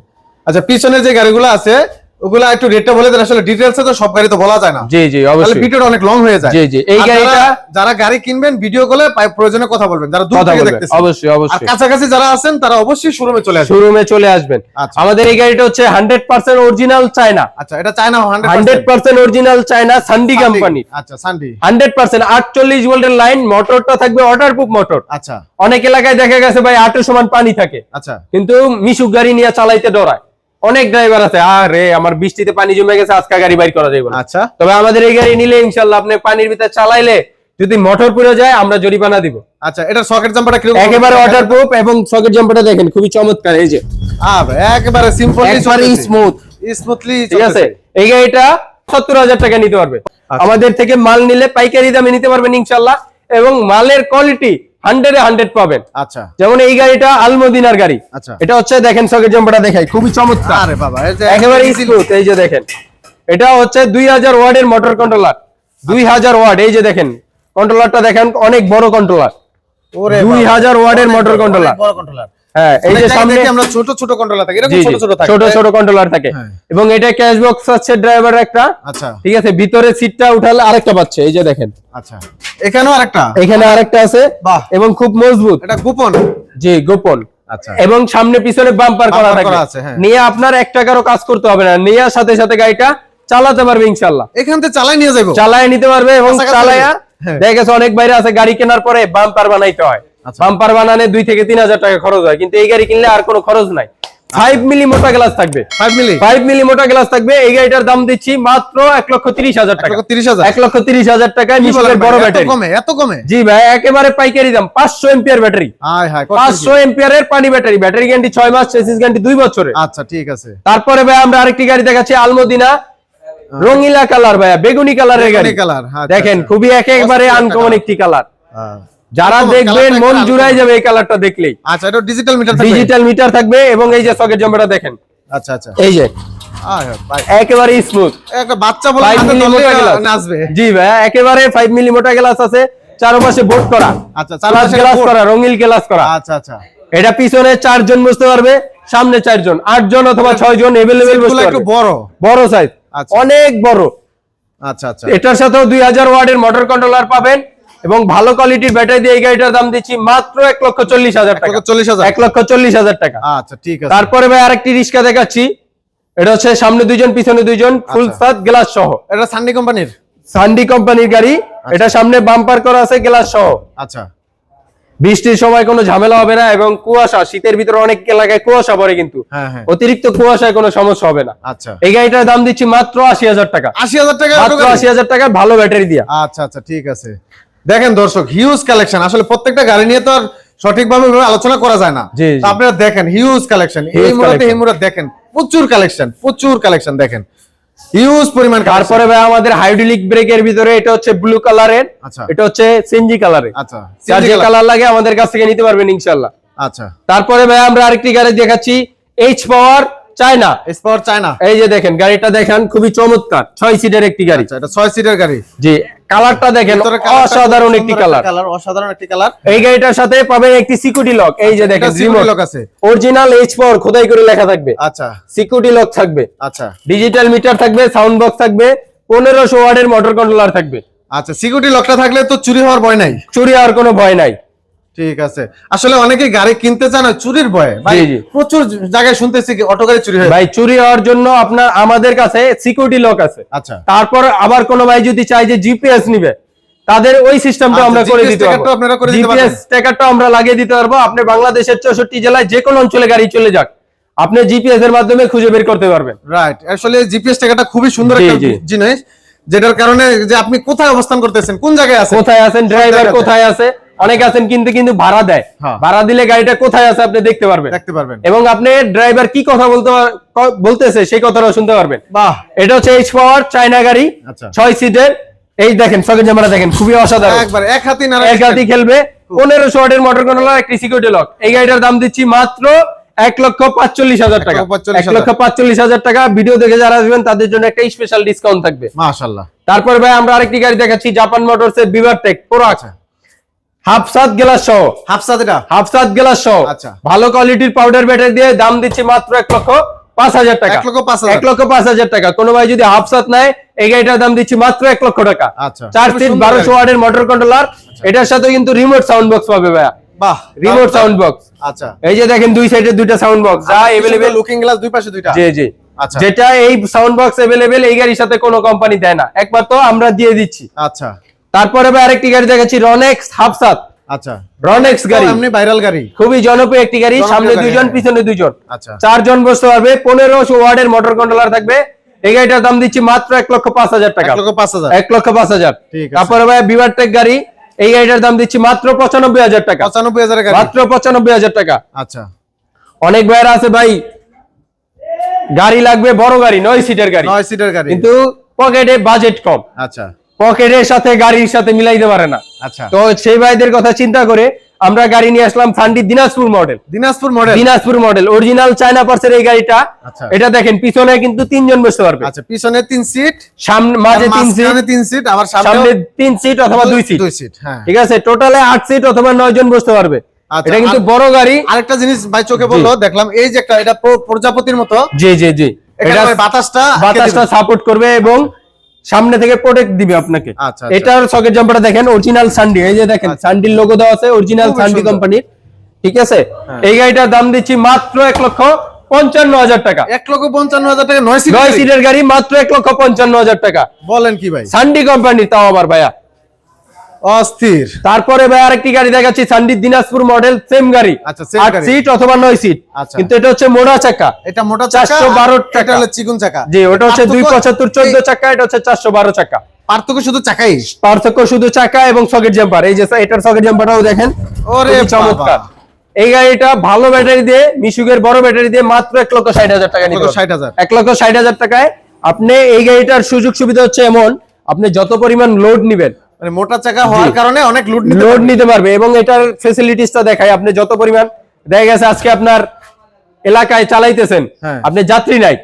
আচ্ছা পিছনের যে গাড়িগুলো আছে ওগুলা একটু রেটটা বলে দেন আসলে ডিটেলসে তো সব গাড়ি তো বলা যায় না। জি জি তাহলে অবশ্যই। ভিডিওটা অনেক লং হয়ে যায়। জি, জি। এই গাড়িটা- যারা- গাড়ি কিনবেন ভিডিও কলে প্রয়োজনে কথা বলবেন। যারা দূর থেকে দেখতেছেন। অবশ্যই আর কাছাকাছি যারা আছেন তারা অবশ্যই শোরুমে চলে আসবেন। শোরুমে চলে আসবেন। আচ্ছা। আমাদের এই গাড়িটা হচ্ছে হান্ড্রেড পার্সেন্ট অরিজিনাল চায়না আচ্ছা এটা China hundred hundred percent original China সান্ডি company আচ্ছা সানডি হান্ড্রেড পার্সেন্ট আটচল্লিশ ভোল্টের লাইন মোটরটা থাকবে ওয়াটার প্রুফ মোটর আচ্ছা। অনেক এলাকায় দেখা গেছে ভাই আটের সমান পানি থাকে। আচ্ছা। কিন্তু মিশুক গাড়ি নিয়ে চালাইতে ডরায়। অনেক ড্রাইভার আছে। আরে আমার বৃষ্টিতে পানি জমে গেছে আজকে গাড়ি বাইর করা যাবে আচ্ছা। তবে আমাদের এই গাড়ি নিলে ইনশাল্লাহ আপনি পানির ভিতরে চালাইলে যদি মোটর পুড়ে যায় আমরা জরিমানা দিব। আচ্ছা এটার সকেট জাম্পারটা কীরকম? একেবারে ওয়াটার প্রুফ এবং সকেট জাম্পারটা দেখেন খুবই চমৎকার এই যে। আহ, একেবারে সিম্পল একবারে স্মুথ স্মুথলি ঠিক আছে? এই গাড়িটা সত্তর হাজার টাকা নিতে পারবে। আচ্ছা। আমাদের থেকে মাল নিলে পাইকারি দামে নিতে পারবেন ইনশাল্লাহ এবং মালের কোয়ালিটি হান্ড্রেডে হান্ড্রেড পাবেন। আচ্ছা। যেমন এই গাড়িটা আলমদিনার গাড়ি। আচ্ছা। এটা হচ্ছে দেখেন সকেট জম্পাটা দেখাই খুবই চমৎকার। আরে বাবা যে একেবারে এই যে দেখেন। এটা হচ্ছে দুই হাজার ওয়ার্ডের মোটর কন্ট্রোলার দুই হাজার ওয়ার্ড এই যে দেখেন। কন্ট্রোলারটা দেখেন অনেক বড় কন্ট্রোলার দুই হাজার ওয়ার্ডের মোটর কন্ট্রোলার বড় কন্ট্রোলার হ্যাঁ এই যে সামনে আমরা ছোট ছোট কন্ট্রোলার থাকে এরকম ছোট ছোট থাকে। ছোট ছোট কন্ট্রোলার থাকে। এবং এটা ক্যাশ বক্স আছে ড্রাইভার একটা। আচ্ছা। ঠিক আছে ভিতরে সিটটা উঠালে আরেকটা পাচ্ছে এই যে দেখেন। এখানেও আরেকটা? এখানে আরেকটা আছে। এবং খুব মজবুত। এটা গোপন? জি গোপন। এবং সামনে পিছনে বাম্পার করা আছে, হ্যাঁ। নিয়ে আপনার এক টাকারও কাজ করতে হবে না। নিয়ে সাথে সাথে গাড়িটা চালাতে পারবে ইনশাল্লাহ এখান থেকে চালাই নিয়ে যাব চালায় নিতে পারবে এবং চালায়া হ্যাঁ। দেখা গেছে অনেক বাইরে আছে। গাড়ি কেনার পরে বাম্পার বানাইতে হয়। বাম্পার বানানে দুই থেকে তিন হাজার টাকা খরচ হয় কিন্তু এই গাড়ি কিনলে আর কোনো খরচ নাই। ফাইভ মিলি মোটা গ্লাস থাকবে। ফাইভ মিলি ফাইভ মিলি মোটা গ্লাস থাকবে এই গাড়িটার দাম দিচ্ছি মাত্র এক লক্ষ তিরিশ হাজার টাকা। তিরিশ হাজার। এক লক্ষ তিরিশ হাজার টাকায় কি বড় ব্যাটারি। কমে এত কমে? জি ভাই একেবারে পাইকারি দাম পাঁচশো এম্পিয়ার ব্যাটারি। পাঁচশো এম্পিয়ারের পানি ব্যাটারি ব্যাটারি গ্যারান্টি ছয় মাস চেসিস গ্যারান্টি দুই বছরে আচ্ছা ঠিক আছে। তারপরে ভাই আমরা আরেকটি গাড়ি দেখাচ্ছি আলমদিনা রঙিলা কালার ভাইয়া বেগুনি কালারের গাড়ি। colour, আচ্ছা, দেখেন আচ্ছা। খুবই একেবারে আনকমন একটি কালার। যারা দেখবেন মন জুড়াই যাবে এই কালারটা দেখলেই। আচ্ছা এটা ডিজিটাল মিটার ডিজিটাল মিটার থাকবে এবং এই যে সকেট জাম্পারটা দেখেন। আচ্ছা আচ্ছা। এই যে। আয়, ভাই, একেবারে স্মুথ একটা বাচ্চা বলে ফাইভ হাতে মিলি ধরলে মোটা গ্লাস নাচবে। জি ভাই একেবারে ফাইভ মিলি মোটা গ্লাস আছে। চারপাশে বোর্ড করা। আচ্ছা চারপাশে গ্লাস করা রঙিন গ্লাস করা। আচ্ছা আচ্ছা। এটা পিছনে চারজন বসতে পারবে সামনে চারজন। আটজন অথবা ছয় জন সিটগুলো একটু বড়। বড় সাইজ আচ্ছা। অনেক বড়। আচ্ছা আচ্ছা। এটার সাথেও দুই হাজার ওয়ার্ডের মোটর কন্ট্রোলার পাবেন। এবং ভালো কোয়ালিটির ব্যাটারি দিয়ে এই গাড়িটার দাম দিচ্ছি মাত্র এক লক্ষ চল্লিশ হাজার টাকা। চল্লিশ হাজার। এক লক্ষ চল্লিশ হাজার টাকা। আচ্ছা ঠিক আছে। তারপরে ভাই আরেকটি রিক্সা দেখাচ্ছি। এটা হচ্ছে সামনে দুইজন পিছনে দুইজন ফুল আচ্ছা। সাত গ্লাস সহ। এটা সান্ডি কোম্পানির সান্ডি কোম্পানির গাড়ি। এটা সামনে বাম্পার করা আছে গ্লাস সহ। আচ্ছা। বৃষ্টির সময় কোনো ঝামেলা হবে না এবং কুয়াশা শীতের ভিতরে অনেক এলাকায় কুয়াশা পড়ে কিন্তু। হ্যাঁ হ্যাঁ। অতিরিক্ত কুয়াশায় কোনো সমস্যা হবে না। আচ্ছা। এই গাড়িটার দাম দিচ্ছি মাত্র আশি হাজার টাকা। আশি হাজার টাকা মাত্র আশি হাজার টাকা ভালো ব্যাটারি দিয়া। আচ্ছা আচ্ছা ঠিক আছে। দেখেন দর্শক হিউজ কালেকশন আসলে প্রত্যেকটা গাড়ি নিয়ে তো আর সঠিকভাবে আলোচনা করা যায় না। আপনারা দেখেন হিউজ কালেকশন এই মুহূর্তে। এই মুহূর্তে দেখেন প্রচুর কালেকশন প্রচুর কালেকশন দেখেন। হিউজ পরিমাণ। তারপরে ভাই আমাদের হাইড্রোলিক ব্রেকের ভিতরে এটা হচ্ছে ব্লু কালারের আচ্ছা। এটা হচ্ছে কালারের আচ্ছা যার যে কালার লাগে আমাদের কাছ থেকে নিতে পারবেন ইনশাল্লাহ আচ্ছা। তারপরে ভাই আমরা আরেকটি গাড়ি দেখাচ্ছি H power China spot China এই যে দেখেন গাড়িটা দেখেন খুবই চমৎকার ছয় সিটের একটি গাড়ি। আচ্ছা এটা ছয় সিটের গাড়ি। জি। কালারটা দেখেন অসাধারণ একটি কালার কালার অসাধারণ একটি কালার এই গাড়িটার সাথে পাবেন একটি সিকিউরিটি লক এই যে দেখেন সিকিউরিটি লক আছে। অরিজিনাল এইচ ফোর খোদাই করে লেখা থাকবে। আচ্ছা। সিকিউরিটি লক থাকবে। আচ্ছা। ডিজিটাল মিটার থাকবে সাউন্ড বক্স থাকবে পনেরোশো ওয়ার্ডের মোটর কন্ট্রোলার থাকবে। আচ্ছা সিকিউরিটি লকটা থাকলে তো চুরি হওয়ার ভয় নাই। চুরি হওয়ার কোনো ভয় নাই। ঠিক আছে। আসলে অনেকে গাড়ি কিনতে চান চুরির ভয়ে। ভাই। প্রচুর জায়গায় শুনতেছি অটো গাড়ি চুরি হয়ে ভাই চুরি হওয়ার জন্য আপনার আমাদের কাছে সিকিউরিটি লক আছে। আচ্ছা। তারপর আবার কোনো ভাই যদি চাই যে জিপিএস নিবে তাদের ওই সিস্টেমটা আচ্ছা, আমরা করে দিতে পারব। আপনারা করে দিতে জিপিএস ট্র্যাকারটা আমরা লাগিয়ে দিতে পারব। আপনি বাংলাদেশের চৌষট্টি জেলায় যে কোনো অঞ্চলে গাড়ি চলে যাক। আপনি জিপিএস এর মাধ্যমে খুঁজে বের করতে পারবেন। রাইট আসলে জিপিএস টাকাটা খুবই সুন্দর একটা জিনিস যেটার কারণে যে আপনি কোথায় অবস্থান করতেছেন কোন জায়গায় আছেন? কোথায় আছেন? ড্রাইভার কোথায় আছে? অনেক আছেন কিন্তু কিন্তু ভাড়া দেয়। হ্যাঁ। ভাড়া দিলে গাড়িটা কোথায় আছে আপনি দেখতে পারবেন। দেখতে পারবেন। এবং আপনি ড্রাইভার কি কথা বলতে বলতেছে সেই কথাটাও শুনতে পারবেন। বাহ। এটা হচ্ছে এইচ পাওয়ার চায়না গাড়ি আচ্ছা। ছয় সিটের এই দেখেন সকেট জামাটা দেখেন খুবই অসাধারণ। একবার এক হাতি না এক হাতি খেলবে। পনেরোশো ওয়াটের মোটর কন্ট্রোলার একটি সিকিউরিটি লক এই গাড়িটার দাম দিচ্ছি মাত্র এক লক্ষ পাঁচচল্লিশ হাজার টাকা। এক লক্ষ পাঁচচল্লিশ হাজার টাকা। ভিডিও দেখে যারা আসবেন তাদের জন্য একটা স্পেশাল ডিসকাউন্ট থাকবে। মাশাআল্লাহ। তারপর ভাই আমরা আরেকটি গাড়ি দেখাচ্ছি জাপান মোটরস এর বিভার টেক পুরো আচ্ছা। হাফ সাত গ্লাস সহ। হাফসাদ এটা? হাফ সাত গ্লাস সহ। আচ্ছা। ভালো কোয়ালিটির পাউডার ব্যাটারি দিয়ে দাম দিচ্ছি মাত্র এক লক্ষ পাঁচ হাজার টাকা। এক লক্ষ পাঁচ। এক লক্ষ পাঁচ হাজার টাকা। কোনো ভাই যদি হাফসাত নেয় এই গাড়িটার দাম দিচ্ছি মাত্র এক লক্ষ টাকা। আচ্ছা। চার খুব সিট সুন্দর বারোশো ওয়ার্ডের মোটর কন্ট্রোলার এটার সাথে কিন্তু রিমোট সাউন্ড বক্স পাবে ভাইয়া। বাহ রিমোট সাউন্ড বক্স আচ্ছা। এই যে দেখেন দুই সাইডে দুইটা সাউন্ড বক্স যা এভেলেবেল লুকিং গ্লাস দুই পাশে দুইটা? জি জি। আচ্ছা। যেটা এই সাউন্ড বক্স এভেলেবেল এই গাড়ির সাথে কোনো কোম্পানি দেয় না। একবার তো আমরা দিয়ে দিচ্ছি। আচ্ছা। তারপরে ভাই আরেকটি গাড়ি দেখাচ্ছি রনেক্স হাফসাত আচ্ছা। রনেক্স গাড়ি। এমনি ভাইরাল গাড়ি। খুবই জনপ্রিয় একটি গাড়ি সামনে দুইজন হ্যাঁ। পিছনে দুইজন। আচ্ছা। চারজন বসতে পারবে মোটর কন্ট্রোলার থাকবে। এই গাড়িটার দাম দিচ্ছি মাত্র লক্ষ টাকা। লক্ষ লক্ষ ঠিক আছে। তারপরে ভাই বিভার টেক গাড়ি। এই গাড়িটার দাম দিচ্ছি মাত্র পঁচানব্বই হাজার টাকা। পঁচানব্বই হাজারের গাড়ি। মাত্র পঁচানব্বই হাজার টাকা। আচ্ছা। অনেক ভাইরা আছে ভাই গাড়ি লাগবে বড় গাড়ি নয় সিটের গাড়ি। নয় সিটের গাড়ি। কিন্তু পকেটে বাজেট কম। আচ্ছা। পকেটের সাথে গাড়ির সাথে মিলাইতে পারে না। আচ্ছা। তো সেই ভাইদের কথা চিন্তা করে আমরা গাড়ি নিয়ে আসলাম সান্ডি Dinajpur model Dinajpur model Dinajpur model original China পার্সের এই গাড়িটা। আচ্ছা। এটা দেখেন পিছনে কিন্তু তিনজন বসতে পারবে। আচ্ছা পিছনে তিন সিট সামনে মাঝে তিন সিট তিন সিট আবার সামনে সামনে তিন সিট অথবা দুই সিট দুই সিট হ্যাঁ। ঠিক আছে টোটালে আট সিট অথবা নয় জন বসতে পারবে। আচ্ছা, এটা কিন্তু বড় গাড়ি। আরেকটা জিনিস ভাই চোখে বলল দেখলাম এই যে একটা এটা প্রজাপতির মতো। জি জি জি। এটা বাতাসটা বাতাসটা সাপোর্ট করবে এবং সামনে থেকে প্রোটেক্ট দিবে আপনাকে। আচ্ছা, আচ্ছা। এটার সকেট জাম্পারটা দেখেন অরিজিনাল সান্ডি এই যে দেখেন আচ্ছা। সান্ডির লোগো দেওয়া আছে অরিজিনাল সান্ডি। কোম্পানির ঠিক আছে? হ্যাঁ। এই গাড়িটার দাম দিচ্ছি মাত্র এক লক্ষ পঞ্চান্ন হাজার টাকা। এক লক্ষ পঞ্চান্ন হাজার টাকা নয় সিট সিটের গাড়ি? মাত্র এক লক্ষ পঞ্চান্ন হাজার টাকা। বলেন কি ভাই? সান্ডি কোম্পানি তাও আবার ভাইয়া। অস্থির। তারপরে ভাই আরেকটি গাড়ি দেখাচ্ছি সান্ডি দিনাজপুর মডেল সেম গাড়ি। আচ্ছা, আট সিট অথবা নয় সিট আচ্ছা। কিন্তু এটা হচ্ছে মোড়া চাকা। এটা মোটা 412 এটা টাকা। চিকুন চাকা। জি ওটা হচ্ছে দুই পঁচাত্তর চোদ্দ চাকা এটা হচ্ছে চারশো বারো চাকা। পার্থক্য শুধু চাকাই। পার্থক্য শুধু চাকা এবং সকেট জাম্পার এই যে এটার সকেট জাম্পারটাও দেখেন। ওরে চমৎকার। এই গাড়িটা ভালো ব্যাটারি দিয়ে মিশুকের বড় ব্যাটারি দিয়ে মাত্র এক লক্ষ ষাট হাজার টাকা নিতে পারবেন। 60,000 এক লক্ষ ষাট হাজার টাকায় আপনি এই গাড়িটার সুযোগ সুবিধা হচ্ছে এমন আপনি যত পরিমাণ লোড নিবেন মানে মোটা চাকা হওয়ার কারণে অনেক লোড নিতে লোড নিতে পারবে এবং এটার ফেসিলিটিসটা দেখায় আপনি যত পরিমাণ দেখা গেছে আজকে আপনার এলাকায় চালাইতেছেন হ্যাঁ। আপনি যাত্রী নাই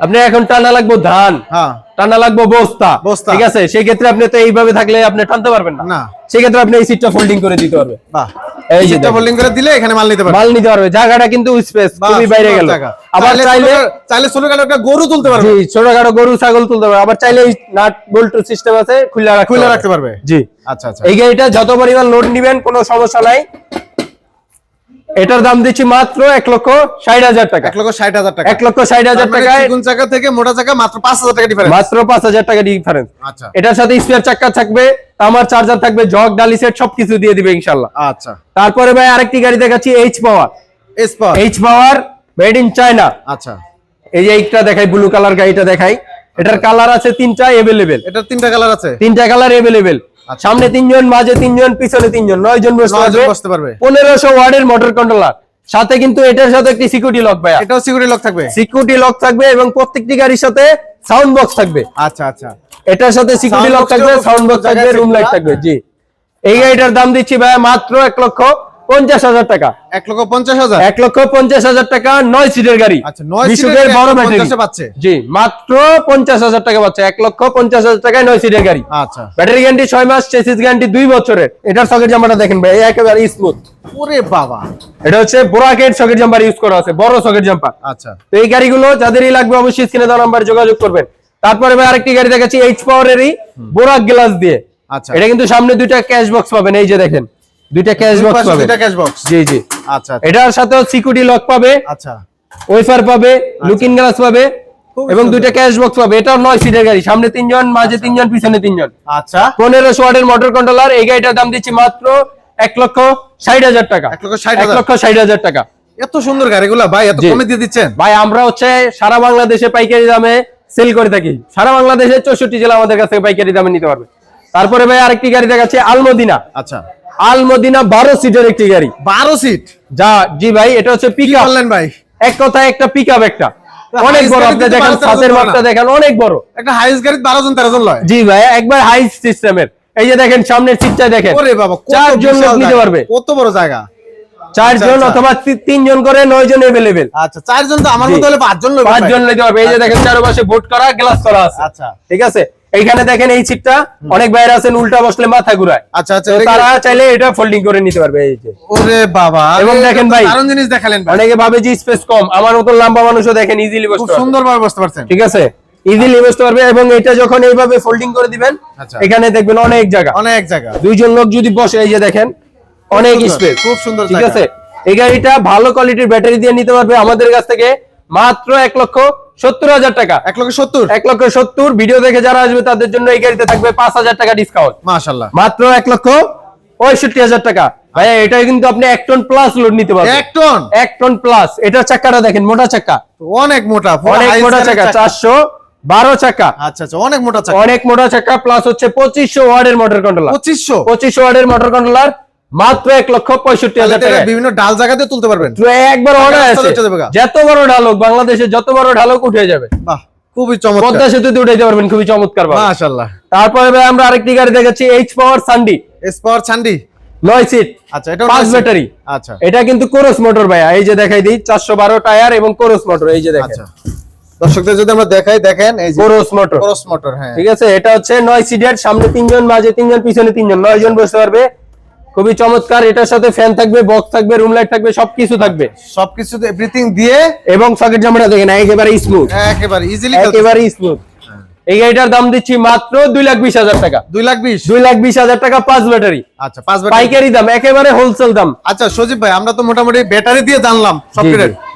আপনি এখন টানা লাগবো ধান হ্যাঁ। টানা লাগবো বস্তা। বস্তা। ঠিক আছে? সেই ক্ষেত্রে আপনি তো এইভাবে থাকলে আপনি টানতে পারবেন না। সেই ক্ষেত্রে আপনি এই সিটটা ফোল্ডিং করে দিতে পারবে এই যে ফোল্ডিং করে দিলে এখানে মাল নিতে পারবে মাল নিতে পারবে জায়গাটা কিন্তু স্পেস খুবই বাইরে গেল। আবার চাইলে চাইলে ছোটখাটো একটা গরু তুলতে পারবে। জি ছোটখাটো গরু ছাগল তুলতে পারবে। আবার চাইলে নাট বল্টু সিস্টেম আছে খুলে রাখতে খুলে পারবে। রাখতে পারবে। জি। আচ্ছা আচ্ছা। এই গাড়িটা যত পরিমাণ লোড নিবেন কোনো সমস্যা নাই। এটার দাম দিচ্ছি মাত্র এক লক্ষ ষাট হাজার টাকা। এক লক্ষ ষাট হাজার টাকা। এক লক্ষ ষাট হাজার টাকা চিকন চাকা থেকে মোটা চাকা মাত্র পাঁচ হাজার টাকা ডিফারেন্স মাত্র পাঁচ হাজার টাকা ডিফারেন্স আচ্ছা। এটার সাথে স্পেয়ার চাক্কা থাকবে আমার চার্জার থাকবে জগ ডালি সেট সবকিছু দিয়ে দিবে ইনশাল্লাহ আচ্ছা। তারপরে ভাই আরেকটি গাড়ি দেখাচ্ছি H power এসপার H power made in China আচ্ছা। এই যে এইটা দেখাই ব্লু কালার গাড়িটা দেখাই। এটার কালার আছে তিনটা এভেলেবেল এটার তিনটা কালার আছে? তিনটা কালার এভেলেবেল সামনে তিনজন মাঝে তিনজন পিছনে তিনজন নয় জন বসতে পারবে। পনেরোশো ওয়ার্ডের মোটর কন্ট্রোলার। সাথে কিন্তু এটার সাথে একটি সিকিউরিটি লক ভাই এটাও সিকিউরিটি লক থাকবে? সিকিউরিটি লক থাকবে এবং প্রত্যেকটি গাড়ির সাথে সাউন্ড বক্স থাকবে। আচ্ছা আচ্ছা। এটার সাথে সিকিউরিটি লক থাকবে সাউন্ড বক্স থাকবে রুম লাইট থাকবে জি। এই গাড়িটার দাম দিচ্ছি ভাইয়া মাত্র এক লক্ষ পঞ্চাশ হাজার টাকা। এক লক্ষ পঞ্চাশ হাজার? এক লক্ষ পঞ্চাশ হাজার টাকা নয় সিটের গাড়ি। আচ্ছা, নয় সিটের বড় ব্যাটারি পঞ্চাশে পাচ্ছে। জি মাত্র পঞ্চাশ হাজার টাকা পাচ্ছে। এক লক্ষ পঞ্চাশ হাজার টাকায় নয় সিটের গাড়ি। আচ্ছা। ব্যাটারি গ্যারান্টি ছয় মাস চেসিস গ্যারান্টি দুই বছরের। এটার সকেট জাম্পারটা দেখেন ভাই একেবারে স্মুথ ওরে বাবা। এটা হচ্ছে বোরাকেট সকেট জাম্পার ইউজ করা আছে বড় সকেট জাম্পার আচ্ছা। তো এই গাড়িগুলো যাদেরই লাগবে অবশ্যই স্ক্রিনে দেওয়া নাম্বার যোগাযোগ করবেন। তারপরে ভাই আরেকটি গাড়ি দেখাচ্ছি এইচ পাওয়ারেরই বোরাক গ্লাস দিয়ে। আচ্ছা। এটা কিন্তু সামনে দুইটা ক্যাশ বক্স পাবেন এই যে দেখেন। দুইটা ক্যাশ বক্স পাবেন দুইটা ক্যাশ বক্স জি জি। আচ্ছা এটার সাথেও সিকিউরিটি লক পাবে। আচ্ছা। ওয়েফার পাবে লুকিং গ্লাস পাবে এবং। দুইটা ক্যাশ বক্স পাবে। এটাও নয় সিটের গাড়ি সামনে তিনজন মাঝে তিনজন পিছনে তিনজন। আচ্ছা। পনেরোশো ওয়াটের মোটর কন্ট্রোলার এই গাড়িটার দাম দিচ্ছি মাত্র এক লক্ষ ষাট হাজার টাকা। এক লক্ষ ষাট হাজার। টাকা। এত সুন্দর গাড়িগুলা ভাই এত। কমে দিয়ে দিচ্ছেন। ভাই আমরা হচ্ছে সারা বাংলাদেশে পাইকারি দামে সেল করে থাকি। সারা বাংলাদেশে চৌষট্টি জেলা আমাদের কাছে পাইকারি দামে নিতে পারবে। তারপরে ভাই আরেকটি গাড়ি দেখাচ্ছে আলমদিনা। আচ্ছা। আলমদিনা বারো সিটের একটি গাড়ি। বারো সিট? যা জি ভাই এটা হচ্ছে পিক বললেন ভাই? এক কথায় একটা পিক একটা। অনেক বড় আপনি দেখেন বারো তেরো ছাদের জন মাপটা দেখেন অনেক বড়। একটা হাইস গাড়ি বারো জন তেরো জন লয়? জি ভাই একবার হাই সিস্টেমের এই যে দেখেন সামনের সিটটা দেখেন। ওরে বাবা কত চারজন লোক নিতে পারবে। কত বড় জায়গা? চারজন আচ্ছা। অথবা তি- তিনজন করে নয় জন এভেলেবেল আচ্ছা চারজন তো আমার। মতো হলে পাঁচজন লোক পাঁচজন নিতে পারবে এই যে দেখেন চারপাশে বোট করা গ্লাস করা আছে। আচ্ছা। ঠিক আছে? এইখানে দেখেন এই সিটটা অনেক বাইরে আছেন উল্টা বসলে মাথা ঘুরায়। আচ্ছা আচ্ছা তারা চাইলে এটা ফোল্ডিং করে নিতে পারবে এই যে। ওরে বাবা এবং দেখেন ভাই, দারুণ জিনিস দেখালেন ভাই। অনেকে ভাবে যে স্পেস কম আমার মতো লম্বা মানুষও দেখেন ইজিলি খুব বসতে পারবে। সুন্দর ভাবে বসতে পারছেন। ঠিক আছে? ইজিলি বসতে পারবে এবং এটা যখন এইভাবে ফোল্ডিং করে দিবেন আচ্ছা। এখানে দেখবেন অনেক জায়গা। অনেক জায়গা। দুইজন লোক যদি বসে এই যে দেখেন অনেক স্পেস খুব সুন্দর ঠিক আছে? এই গাড়িটা ভালো কোয়ালিটির ব্যাটারি দিয়ে নিতে পারবে। আমাদের কাছ থেকে মাত্র এক লক্ষ সত্তর হাজার টাকা। এক লক্ষ সত্তর? এক লক্ষ সত্তর। ভিডিও দেখে যারা আসবে তাদের জন্য এই গাড়িতে থাকবে পাঁচ হাজার টাকা ডিসকাউন্ট মাশাল্লাহ মাত্র এক লক্ষ পঁয়ষট্টি হাজার টাকা। ভাইয়া এটা কিন্তু আপনি এক টন প্লাস লোড নিতে পারবেন। এক টন এক টন প্লাস এটার চাকাটা দেখেন মোটা চাকা। অনেক মোটা অনেক মোটা চাকা চারশো বারো চাকা। আচ্ছা আচ্ছা অনেক মোটা চাকা। অনেক মোটা চাকা প্লাস হচ্ছে পঁচিশশো ওয়ার্ডের মোটর কন্ট্রোলার পঁচিশশো? পঁচিশশো ওয়ার্ডের মোটর কন্ট্রোলার মাত্র এক লক্ষ পঁয়ষট্টি হাজার টাকা বিভিন্ন ডাল জায়গাতে তুলতে পারবেন। একবার অর্ডার আছে। যত বড় ঢালক বাংলাদেশে যত বড় ঢালক উঠে যাবে। খুবই চমৎকার। পদ্মা সেতুতে উঠাইতে পারবেন খুবই চমৎকার ভাবে। তারপরে ভাই আমরা আরেকটি গাড়ি দেখাচ্ছি এইচ পাওয়ার সান্ডি এস পাওয়ার ছান্ডি নয় সিট আচ্ছা এটা পাঁচ ব্যাটারি আচ্ছা। এটা কিন্তু কোরস মোটর ভাইয়া এই যে দেখাই দিই চারশো বারো টায়ার এবং কোরস মোটর এই যে দেখেন। আচ্ছা। দর্শকদের যদি আমরা দেখাই দেখেন এই যে কোরস মোটর ক্রস মোটর হ্যাঁ। ঠিক আছে এটা হচ্ছে নয় সিটের সামনে তিনজন মাঝে তিনজন পিছনে তিনজন নয় জন বসতে পারবে। খুবই চমৎকার এটার সাথে ফ্যান থাকবে বক্স থাকবে রুম লাইট থাকবে সবকিছু থাকবে। সবকিছু এভরিথিং দিয়ে এবং সকেট জামাটা দেখেন একেবারে স্মুথ একেবারে ইজিলি একেবারে স্মুথ এই গাড়িটার দাম দিচ্ছি মাত্র দুই লাখ বিশ হাজার টাকা। দুই লাখ বিশ? দুই লাখ বিশ হাজার টাকা পাঁচ ব্যাটারি। আচ্ছা পাঁচ ব্যাটারি। পাইকারি দাম একেবারে হোলসেল দাম। আচ্ছা সজীব ভাই আমরা তো মোটামুটি ব্যাটারি দিয়ে জানলাম সব।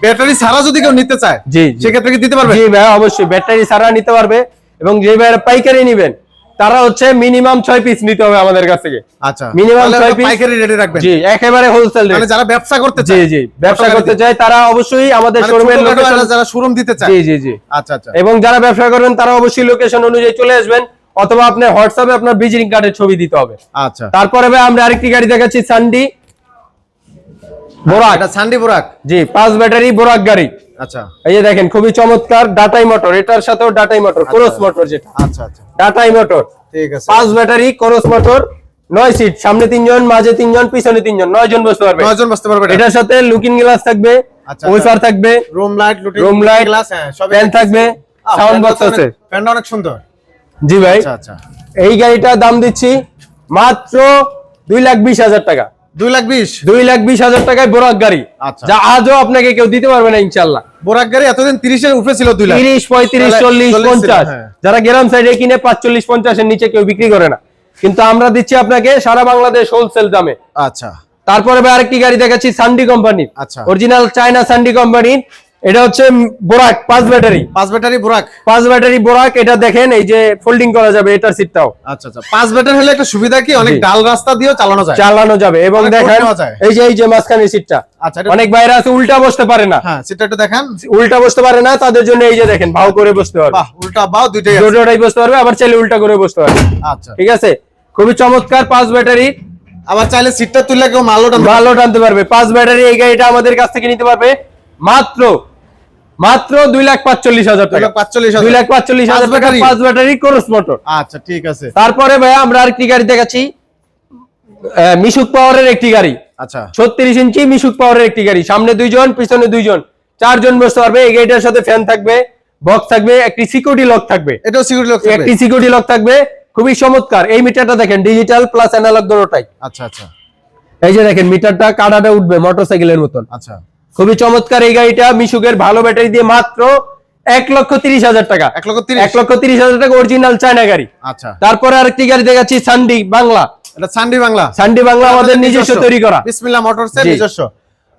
ব্যাটারি ছাড়া যদি কেউ নিতে চায় জি, জি। সেক্ষেত্রে কি দিতে পারবে? জি ভাই অবশ্যই ব্যাটারি ছাড়া নিতে পারবে এবং যে ভাইয়েরা পাইকারি নিবেন তারা হচ্ছে মিনিমাম ছয় পিস নিতে হবে আমাদের কাছ থেকে। আচ্ছা মিনিমাম ছয় পিস পাইকারি রেটে রাখবেন। জি একেবারে হোলসেল মানে যারা ব্যবসা করতে চায় জি জি ব্যবসা করতে চায় তারা অবশ্যই আমাদের মানে শোরুমের লোকেশন যারা- শোরুম দিতে চায়। জি জি জি। আচ্ছা আচ্ছা। এবং যারা ব্যবসা করবেন তারা অবশ্যই লোকেশন অনুযায়ী চলে আসবেন অথবা আপনার হোয়াটসঅ্যাপে আপনার ভিজিটিং কার্ডের ছবি দিতে হবে। আচ্ছা। তারপরে আমরা আরেকটি গাড়ি দেখাচ্ছি সান্ডি বোরাক। এটা সান্ডি বোরাক? জি পাঁচ ব্যাটারি বোরাক গাড়ি। আচ্ছা। এই যে দেখেন খুবই চমৎকার ডাটাই মোটর। এটার সাথেও ডাটাই মোটর ক্রস মোটর যেটা। আচ্ছা আচ্ছা। ডাটাই মোটর। ঠিক আছে। পাঁচ ব্যাটারি ক্রস মোটর নয় সিট সামনে তিনজন মাঝে তিনজন পিছনে তিনজন নয় জন বসতে পারবে। নয়জন বসতে পারবে এটা। এটার সাথে লুকিং গ্লাস থাকবে আচ্ছা, ওয়েফার থাকবে room light room light glass হ্যাঁ সব ফ্যান থাকবে সাউন্ড বক্স আছে। ফ্যানটা অনেক সুন্দর। জি ভাই। আচ্ছা আচ্ছা। এই গাড়িটার দাম দিচ্ছি মাত্র দুই লাখ বিশ হাজার টাকা। দুই লাখ বিশ? দুই লাখ বিশ হাজার টাকায় বোরাক গাড়ি। আচ্ছা। যা আজও আপনাকে কেউ দিতে পারবে না ইনশাল্লাহ বোরাক গাড়ি এতদিন তিরিশের উপরে ছিল দুই লাখ। তিরিশ পঁয়ত্রিশ চল্লিশ পঞ্চাশ। হ্যাঁ। যারা গ্রাম সাইডে কিনে পাঁচচল্লিশ পঞ্চাশের নিচে কেউ বিক্রি করে না। কিন্তু আমরা দিচ্ছি আপনাকে সারা বাংলাদেশ হোলসেল দামে। আচ্ছা। তারপরে ভাই আরেকটি গাড়ি দেখাচ্ছি সান্ডি কোম্পানির আচ্ছা। অরিজিনাল চায়না সান্ডি কোম্পানির এটা হচ্ছে বোরাক পাঁচ ব্যাটারি। পাঁচ ব্যাটারি বোরাক? পাঁচ ব্যাটারি বোরাক এটা দেখেন এই যে ফোল্ডিং করা যাবে এটার সিটটাও আচ্ছা আচ্ছা। পাঁচ ব্যাটারি হলে একটা সুবিধা কি? অনেক ডাল রাস্তা দিয়েও চালানো যায়। চালানো যাবে এবং দেখেন। এই যে এই যে মাঝখানে সিটটা আচ্ছা অনেক বাইরে আছে উল্টা বসতে পারে না। হ্যাঁ সেটা একটু দেখান। উল্টা বসতে পারে না তাদের জন্য এই যে দেখেন ভাও করে বসতে পারবে। বাহ উল্টা বাও দুইটাই আছে। জোড়াটাই বসতে পারবে আবার চাইলে উল্টা করে বসতে পারবে। আচ্ছা। ঠিক আছে? খুবই চমৎকার পাঁচ ব্যাটারি। আবার চাইলে সিটটা তুললে কেউ মালও টানতে ভালো টানতে পারবে। পাঁচ ব্যাটারি এই গাড়িটা আমাদের কাছ থেকে নিতে পারবে। মাত্র মাত্র দুই লাখ পাঁচচল্লিশ হাজার টাকা। পাঁচচল্লিশ হাজার। দুই লাখ পাঁচচল্লিশ হাজার টাকা পাঁচ ব্যাটারি ক্রস মোটর আচ্ছা ঠিক আছে। তারপরে ভাইয়া আমরা গাড়ি দেখাচ্ছি। মিশুক পাওয়ারের একটি গাড়ি। আচ্ছা। ছত্রিশ ইঞ্চি মিশুক পাওয়ারের একটি গাড়ি। সামনে দুইজন পিছনে দুইজন। চারজন বসতে পারবে। এই গাড়িটার সাথে ফ্যান থাকবে বক্স থাকবে একটি সিকিউরিটি লক থাকবে। এটাও সিকিউরিটি লক একটি সিকিউরিটি লক থাকবে। খুবই চমৎকার। এই মিটারটা দেখেন ডিজিটাল প্লাস অ্যানালগ দুটোটাই। আচ্ছা আচ্ছা। এই যে দেখেন মিটারটা কাটাটা উঠবে মোটরসাইকেলের মতন। আচ্ছা। খুবই চমৎকার এই গাড়িটা মিশুকের ভালো ব্যাটারি দিয়ে মাত্র এক লক্ষ তিরিশ হাজার টাকা। এক লক্ষ তিরিশ। এক লক্ষ তিরিশ হাজার টাকা অরিজিনাল চায়না গাড়ি। আচ্ছা। তারপরে আরেকটি গাড়ি দেখাচ্ছি সান্ডি বাংলা। এটা সান্ডি বাংলা। সান্ডি বাংলা আমাদের নিজস্ব তৈরি করা। বিসমিল্লাহ মোটরসের জি। নিজস্ব।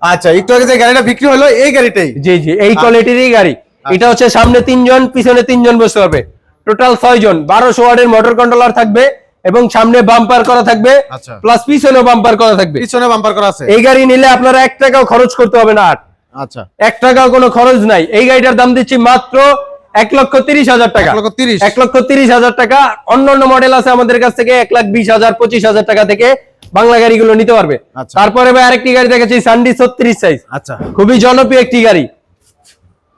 আচ্ছা একটু আগে যে গাড়িটা বিক্রি হলো এই গাড়িটাই। জি জি এই কোয়ালিটিরই গাড়ি। এটা হচ্ছে সামনে তিনজন পিছনে তিনজন বসতে হবে টোটাল ছয় জন বারোশো ওয়ার্ডের মোটর কন্ট্রোলার থাকবে। এবং সামনে বাম্পার করা থাকবে আচ্ছা। প্লাস পিছনেও বাম্পার করা থাকবে। পিছনে বাম্পার করা আছে? এই গাড়ি নিলে আপনারা এক টাকাও খরচ করতে হবে না আর। আচ্ছা। এক টাকাও কোনো খরচ নাই। এই গাড়িটার দাম দিচ্ছি মাত্র এক লক্ষ তিরিশ হাজার টাকা। এক লক্ষ তিরিশ। হাজার টাকা। অন্য অন্য মডেল আছে আমাদের কাছ থেকে এক লাখ বিশ হাজার পঁচিশ হাজার টাকা থেকে বাংলা গাড়িগুলো নিতে পারবে। আচ্ছা। তারপরে ভাই আরেকটি গাড়ি দেখেছি সানডি ছত্রিশ সাইজ আচ্ছা। খুবই জনপ্রিয় একটি গাড়ি।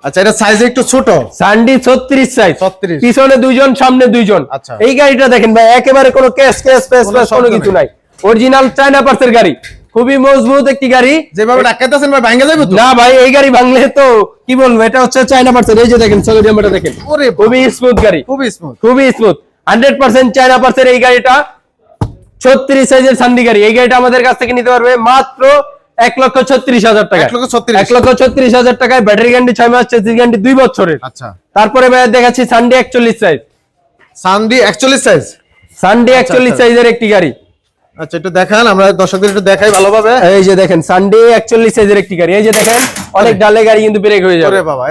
আচ্ছা এটা সাইজ একটু ছোট? সানডি ছত্রিশ সাইজ 36 পিছনে দুইজন সামনে দুইজন। আচ্ছা। এই গাড়িটা দেখেন ভাই একেবারে কোনো ক্যাশ ফ্যাশ কোনো কোনো কিছু নাই। অরিজিনাল চায়না পার্সের গাড়ি। খুবই মজবুত একটি গাড়ি। যেভাবে ডাকাইতেছেন ভাই যাবে তো? না ভাই এই গাড়ি ভাঙলে তো কি বলব এটা হচ্ছে চায়না পার্সেল এই যে দেখেন দেখেন। খুবই স্মুথ গাড়ি। খুবই স্মুথ খুবই smooth hundred percent China parcel এই গাড়িটা। ছত্রিশ সাইজের সান্ডি গাড়ি। এই গাড়িটা আমাদের কাছ থেকে নিতে পারবে মাত্র এক লক্ষ ছত্রিশ হাজার টাকা। এক লক্ষ ছত্রিশ। এক লক্ষ ছত্রিশ হাজার টাকায় ব্যাটারি গ্যারান্টি ছয় মাস চেসিস গ্যারান্টি দুই বছরের। আচ্ছা। তারপরে ভাই দেখাচ্ছি সানডে একচল্লিশ সাইজ সানডি একচল্লিশ সাইজ সানডে একচল্লিশ আচ্ছা। সাইজের একটি গাড়ি। আচ্ছা একটু দেখান আমরা দর্শকদের একটু দেখাই ভালোভাবে। এই যে দেখেন সানডে একচল্লিশ সাইজের একটি গাড়ি। এই যে দেখেন অনেক ডালে গাড়ি কিন্তু ব্রেক হয়ে যাবে। বাবা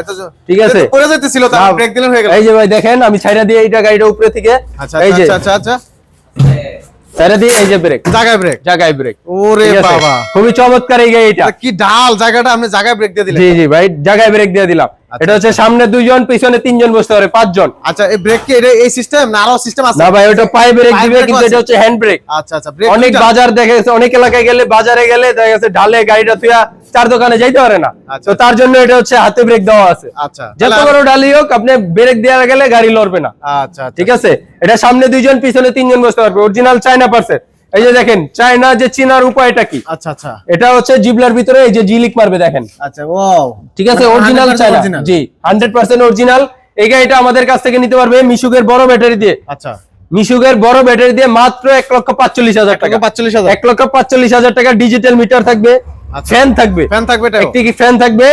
ঠিক আছে। যাইতেছিল তো ব্রেক দিলেন হয়ে গেল। এই যে ভাই দেখেন আমি ছাইরা দিয়ে এইটা গাড়িটা উপরে থেকে আচ্ছা এই যে আচ্ছা আচ্ছা। আচ্ছা ছাইরা দিয়ে এই যে ব্রেক জায়গায় ব্রেক জায়গায় ব্রেক ওরে ঠিক আছে? বাবা। খুবই চমৎকার এই গাড়িটা। এটা কি ডাল জায়গাটা আপনি জায়গায় ব্রেক দিয়ে দিলেন। জি জি ভাই জায়গায় ব্রেক দিয়ে দিলাম। আচ্ছা। এটা হচ্ছে সামনে দুইজন পিছনে তিনজন বসতে পারে পাঁচজন। আচ্ছা এই ব্রেক কি এটা এই সিস্টেম না আরও সিস্টেম আছে? না ভাই ওটা পায়ে ব্রেক দিবে কিন্তু এটা হচ্ছে হ্যান্ড ব্রেক আচ্ছা আচ্ছা ব্রেক অনেক বাজার দেখে গেছে, অনেক এলাকায় গেলে বাজারে গেলে দেখা গেছে ঢালে গাড়িটা তুইয়া চার দোকানে যাইতে পারে না। আচ্ছা। তো তার জন্য এটা হচ্ছে হাতে ব্রেক দেওয়া আছে। আচ্ছা যত বড় ডালি হোক আপনি ব্রেক দেওয়া গেলে গাড়ি লড়বে না। আচ্ছা আচ্ছা। ঠিক আছে? এটা সামনে দুইজন পিছনে তিনজন বসতে পারবে। অরিজিনাল চায়না পার্সেল এই যে দেখেন চায়না যে চিনার উপায়টা কি? আচ্ছা আচ্ছা। এটা হচ্ছে জিবলার ভিতরে এই যে জিলিক মারবে দেখেন। আচ্ছা ওয়াও ঠিক আছে মানে অরিজিনাল চায়না। জি হান্ড্রেড পার্সেন্ট অরিজিনাল এই গাড়িটা আমাদের কাছ থেকে নিতে পারবে মিশুকের বড় ব্যাটারি দিয়ে। আচ্ছা। মিশুকের বড় ব্যাটারি দিয়ে মাত্র এক লক্ষ পাঁচচল্লিশ হাজার টাকা। পাঁচচল্লিশ হাজার। এক লক্ষ পাঁচচল্লিশ হাজার টাকা ডিজিটাল মিটার থাকবে আচ্ছা। ফ্যান থাকবে। ফ্যান থাকবে এটা একটি কি ফ্যান থাকবে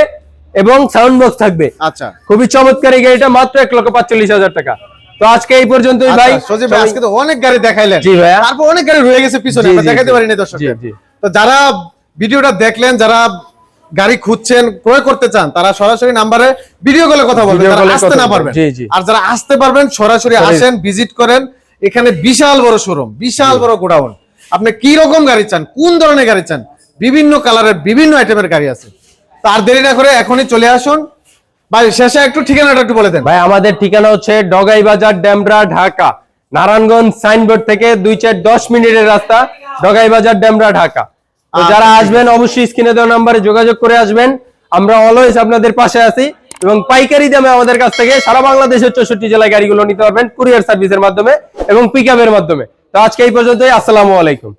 এবং সাউন্ড বক্স থাকবে। আচ্ছা। খুবই চমৎকার এই গাড়িটা মাত্র এক লক্ষ পাঁচচল্লিশ হাজার টাকা। তো আজকে এই পর্যন্তই ভাই আচ্ছা, সজীব ভাই আজকে তো অনেক গাড়ি দেখাইলেন জি ভাইয়া। তারপর অনেক গাড়ি রয়ে গেছে পিছনে আমরা দেখাতে জি। পারিনি জি। তো যারা ভিডিওটা দেখলেন যারা গাড়ি খুঁজছেন ক্রয় করতে চান তারা সরাসরি নাম্বারে ভিডিও কলে কথা বলবেন যারা আসতে না পারবেন জি, জি। আর যারা আসতে পারবেন সরাসরি সরাসরি। আসেন ভিজিট করেন এখানে বিশাল বড় শোরুম বিশাল বড় গোডাউন আপনি কি রকম গাড়ি চান কোন ধরনের গাড়ি চান বিভিন্ন কালারের বিভিন্ন আইটেমের গাড়ি আছে তার দেরি না করে এখনই চলে আসুন ভাই শেষে একটু ঠিকানাটা একটু বলে দেন। ভাই আমাদের ঠিকানা হচ্ছে ডগাই বাজার ড্যামরা ঢাকা। নারায়ণগঞ্জ সাইনবোর্ড থেকে দুই চার দশ মিনিটের রাস্তা ডগাই বাজার ড্যামরা ঢাকা। তো আচ্ছা, যারা আসবেন অবশ্যই স্ক্রিনে দেওয়া নাম্বারে যোগাযোগ করে আসবেন। আমরা অলওয়েজ আপনাদের পাশে আছি এবং পাইকারি দামে আমাদের কাছ থেকে সারা বাংলাদেশের চৌষট্টি জেলায় গাড়িগুলো নিতে পারবেন কুরিয়ার সার্ভিসের মাধ্যমে এবং পিক মাধ্যমে। তো আজকে এই পর্যন্তই আসসালামু আলাইকুম।